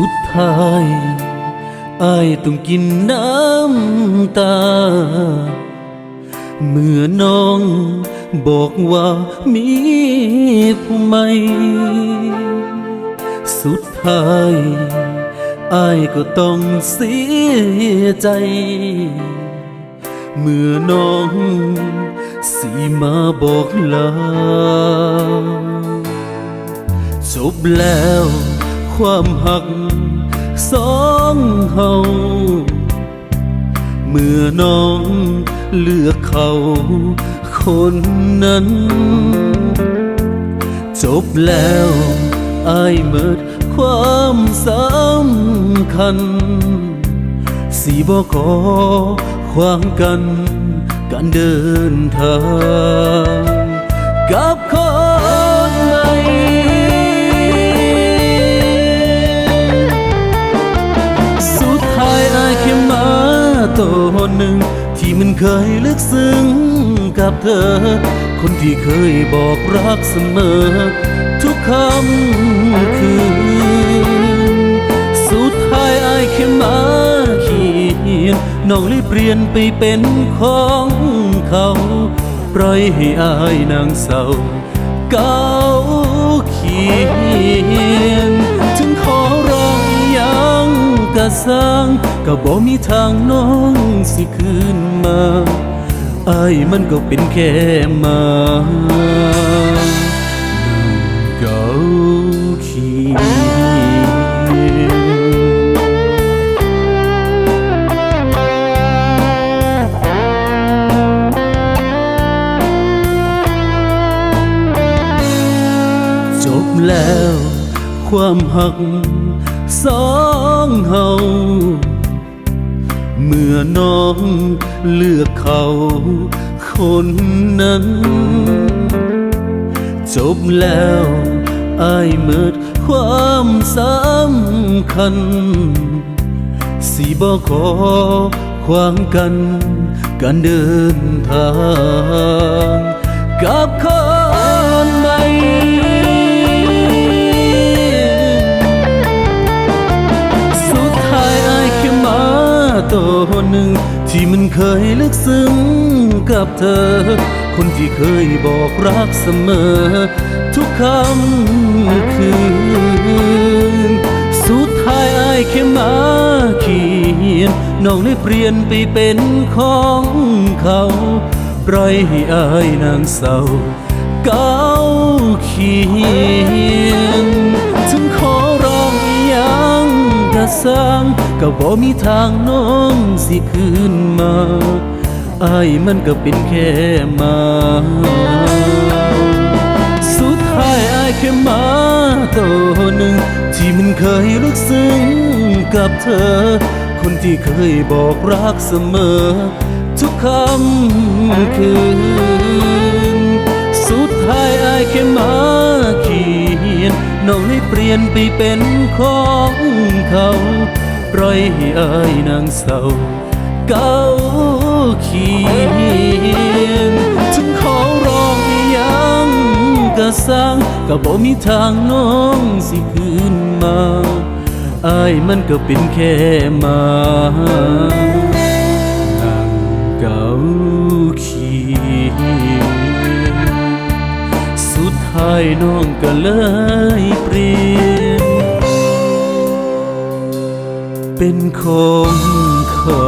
ุดท้ายอายต้องกินน้ำตา เมื่อน้องบอกว่ามีผู้ใหม่สุดท้ายอายก็ต้องเสียใจ เมื่อน้องสีมาบอกลาจบแล้ว ความหักสองเฮาเมื่อน้องเลือกเขาคนนั้น จบแล้วอายเมิดความสำคัญ สีบอกขอขวางกัน การเดินทางกับคน หนึ่ง ที่มันเคยลึกซึ้งกับเธอ คนที่เคยบอกรักเสมอ ทุกคำคืน สุดท้ายอายแค่มาเขียนน้องเลยเปลี่ยนไปเป็นของเขา ปล่อยให้อายนางเศร้าเก้าเขียน กะสร้างก็บ่มีทางน้องสิคืนมาอายมันก็เป็นแค่มาเก้าขียนจบแล้วความหัก สองเฮาเมื่อน้องเลือกเขาคนนั้น จบแล้วอายเมิดความสำคัญ สีบอกขอขวางกันการเดินทางกับคน ตัวหนึ่ง ที่มันเคยลึกซึ้งกับเธอ คนที่เคยบอกรักเสมอ ทุกคำคืน สุดท้ายอายแค่มาเขียนน้องได้เปลี่ยนไปเป็นของเขาปล่อยให้อายนางเศร้าเก้าเขียนถึงขอร้ง สร้างก็บ่มีทางน้องสิคืนมาอายมันก็เป็นแค่มา สุดท้ายอายแค่มาตัวหนึ่ง ที่มันเคยลึกซึ้งกับเธอ คนที่เคยบอกรักเสมอ ทุกคำคืน สุดท้ายอายแค่มา น้องเลยเปลี่ยนไปเป็นของเขาปล่อยให้อายนางเศร้าเก้าเขียนถึงขอร้องยังกะสร้างก็บ่มีทางน้องสิคืนมาอายมันก็เป็นแค่มานางเก่า น้องก็เลยเปลี่ยน เป็นของเขา